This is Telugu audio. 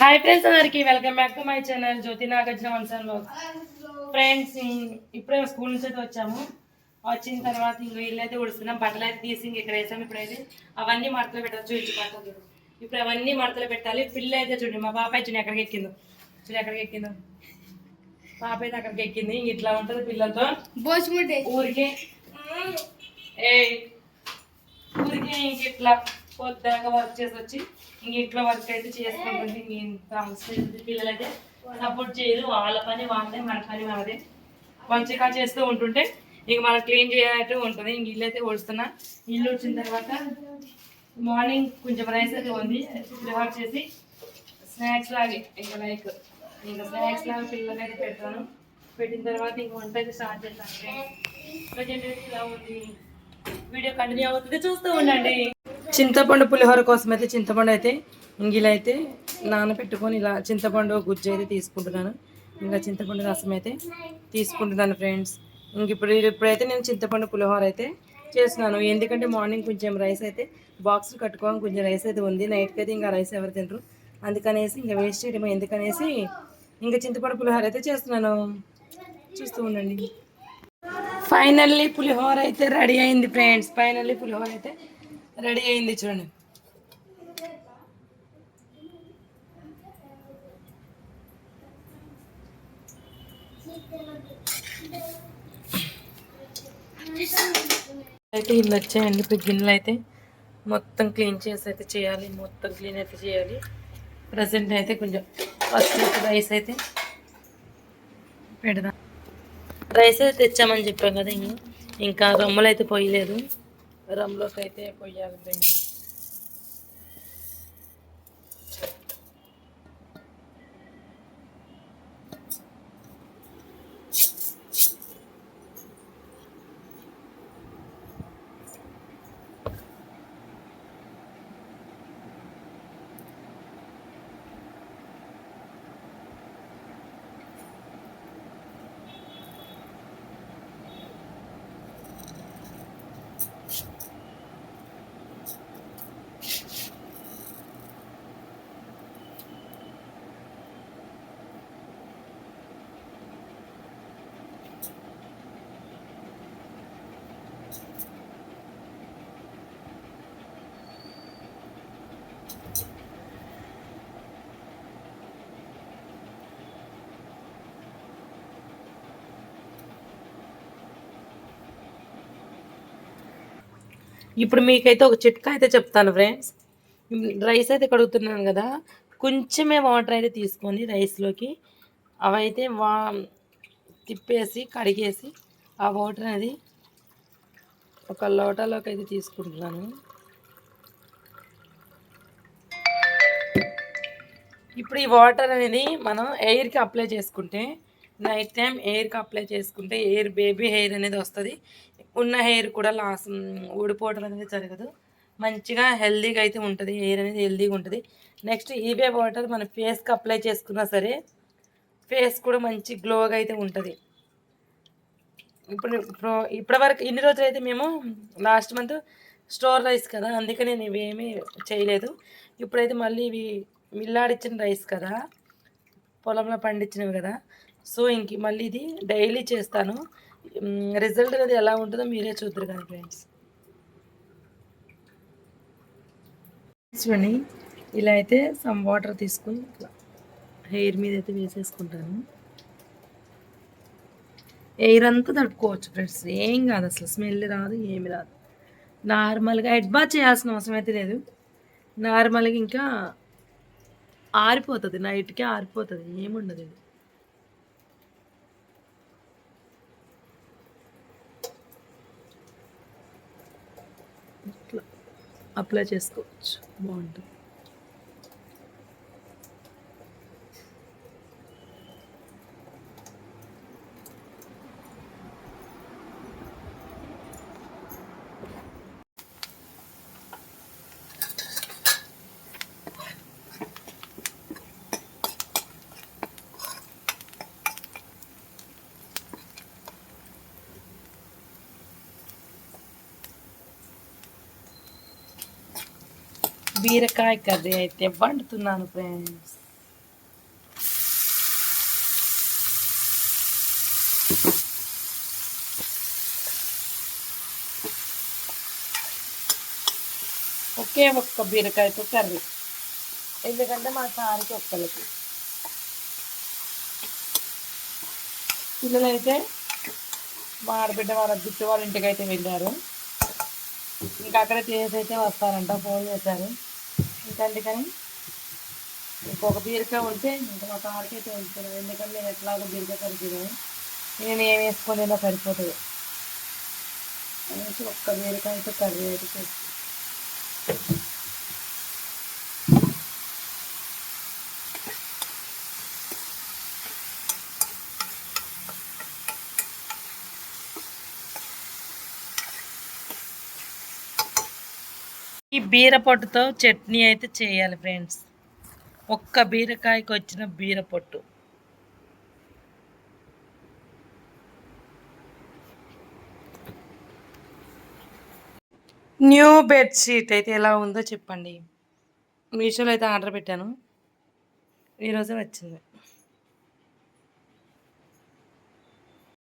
హాయ్ ఫ్రెండ్స్ అందరికి welcome back to my channel Jyothi Nagarjuna వన్సన్లో friends ఇప్పుడే స్కూల్ నుంచి అయితే వచ్చాము. వచ్చిన తర్వాత ఇంక ఇల్లు అయితే ఉడుస్తున్నాం బట్టలు అయితే తీసి ఇంక ఇక్కడ వేసాం. ఇప్పుడైతే అవన్నీ మడతలు పెట్టచ్చు ఇచ్చి బట్టలు ఇప్పుడు అవన్నీ మడతలు పెట్టాలి. పిల్ల అయితే చూడండి మా పాపాయి చూడండి ఎక్కడికి ఎక్కిందో. చూడండి ఎక్కడికి ఎక్కిందో. పాప అయితే అక్కడికి ఎక్కింది. ఇంక ఇట్లా ఉంటుంది పిల్లలతో. ఊరికే. ఏ ఊరికే ఇంక ఇట్లా పొద్దాక వర్క్ చేసి వచ్చి ఇంక ఇంట్లో వర్క్ అయితే చేసుకుంటుంది. ఇంక ఇంత అవసరం పిల్లలైతే సపోర్ట్ చేయరు. వాళ్ళ పని వాళ్ళే మన పని మనదే. మంచిగా చేస్తూ ఉంటుంటే ఇంక మనం క్లీన్ చేయనట్టు ఉంటుంది. ఇంక ఇల్లు అయితే ఓడుస్తున్నా ఇల్లు వచ్చిన తర్వాత మార్నింగ్ కొంచెం రైస్ అయితే ఉంది ప్రిఫర్ చేసి స్నాక్స్ లాగే ఇంకా లైక్ ఇంకా స్నాక్స్ లాగా పిల్లలైతే పెడతాను. పెట్టిన తర్వాత ఇంక వంట అయితే స్టార్ట్ చేస్తాను. ప్రజెంట్ అయితే ఇలా ఉంది. వీడియో కంటిన్యూ అవుతుంది చూస్తూ ఉండండి. చింతపండు పులిహోర కోసం అయితే చింతపండు అయితే ఇంగిలు అయితే నానబెట్టుకొని ఇలా చింతపండు గుజ్జు అయితే తీసుకుంటున్నాను. ఇంకా చింతపండు రసం అయితే తీసుకుంటున్నాను ఫ్రెండ్స్ ఇంక ఇప్పుడు ఇప్పుడైతే నేను చింతపండు పులిహోర అయితే చేస్తున్నాను. ఎందుకంటే మార్నింగ్ కొంచెం రైస్ అయితే బాక్స్ కట్టుకోవాలి కొంచెం రైస్ అయితే ఉంది. నైట్కి అయితే ఇంకా రైస్ ఎవరు తింటారు అందుకనేసి ఇంకా వేస్ట్ చేయడం ఎందుకనేసి ఇంకా చింతపండు పులిహోర అయితే చేస్తున్నాను. చూస్తూ ఉండండి. ఫైనల్లీ పులిహోర అయితే రెడీ అయింది ఫ్రెండ్స్ ఫైనల్లీ పులిహోర అయితే రెడీ అయింది చూడండి. అయితే ఇల్లు వచ్చాయండి ఇప్పుడు గిన్నెలు అయితే మొత్తం క్లీన్ చేసి అయితే చేయాలి. మొత్తం క్లీన్ అయితే చేయాలి. ప్రజెంట్ అయితే కొంచెం ఫస్ట్ రైస్ అయితే పెడదాం. రైస్ అయితే తెచ్చామని చెప్పాం కదా ఇంకా. ఇంకా రమ్ములు అయితే పోయలేదు రమ్ములోకి అయితే పోయాలి ఇప్పుడు మీకైతే ఒక చిట్కా అయితే చెప్తాను ఫ్రెండ్స్ రైస్ అయితే కడుగుతున్నాను కదా కొంచెమే వాటర్ అయితే తీసుకొని రైస్లోకి అవైతే వా తిప్పేసి కడిగేసి ఆ వాటర్ అనేది ఒక లోటాలోకి అయితే తీసుకుంటున్నాను. ఇప్పుడు ఈ వాటర్ అనేది మనం ఎయిర్కి అప్లై చేసుకుంటే నైట్ టైం ఎయిర్కి అప్లై చేసుకుంటే ఎయిర్ బేబీ హెయిర్ అనేది వస్తుంది. ఉన్న హెయిర్ కూడా లాస్ ఊడిపోవడం అనేది జరగదు. మంచిగా హెల్దీగా అయితే ఉంటుంది. హెయిర్ అనేది హెల్దీగా ఉంటుంది. నెక్స్ట్ ఈవే వాటర్ మన ఫేస్కి అప్లై చేసుకున్నా సరే ఫేస్ కూడా మంచి గ్లోగా అయితే ఉంటుంది. ఇప్పుడు ఇప్పుడు ఇప్పటివరకు ఇన్ని రోజులు అయితే మేము లాస్ట్ మంత్ స్టోర్ రైస్ కదా అందుకని నేను ఇవేమీ చేయలేదు. ఇప్పుడైతే మళ్ళీ ఇవి మిల్లాడిచ్చిన రైస్ కదా పొలంలో పండించినవి కదా. సో ఇంక మళ్ళీ ఇది డైలీ చేస్తాను. రిజల్ట్ అనేది ఎలా ఉంటుందో మీరే చూద్దరు కానీ ఫ్రెండ్స్ చూడండి ఇలా అయితే సమ్ వాటర్ తీసుకొని ఇట్లా హెయిర్ మీద అయితే వేసేసుకుంటాను. ఎయిర్ అంతా తడుపుకోవచ్చు ఫ్రెండ్స్ ఏం కాదు అసలు స్మెల్ రాదు ఏమి రాదు. నార్మల్గా హెడ్ బాత్ చేయాల్సిన అవసరం అయితే లేదు. నార్మల్గా ఇంకా ఆరిపోతుంది నైట్కి ఆరిపోతుంది ఏముండదు ఇది ఇట్లా అప్లై చేసుకోవచ్చు. బాగుంటుంది. బీరకాయ కర్రీ అయితే వండుతున్నాను ఫ్రెండ్స్ ఒకే ఒక్క బీరకాయతో కర్రీ. ఎందుకంటే మా సారికి ఒక్కరికి పిల్లలైతే మా ఆడబిడ్డ వాళ్ళ గుట్టు వాళ్ళ ఇంటికి అయితే వెళ్ళారు. ఇంకా అక్కడ చేసి అయితే వస్తారంట ఫోన్ చేశారు. ఇంకా అందుకని ఇంకొక బీరకాయ ఉంటే ఇంకా మా కాడికి అయితే ఉంచుతున్నాను ఎందుకంటే నేను ఎట్లాగో బీరకాయ కరిగినాను నేను ఏం వేసుకోలేదో సరిపోతుంది. అనేసి ఒక్క బీరకాయతో కర్రీ అయితే చేస్తాను. ఈ బీరపొట్టుతో చట్నీ అయితే చేయాలి ఫ్రెండ్స్. ఒక్క బీరకాయకి వచ్చిన బీరపొట్టు. న్యూ బెడ్షీట్ అయితే ఎలా ఉందో చెప్పండి. మీషోలో అయితే ఆర్డర్ పెట్టాను. ఈరోజే వచ్చింది.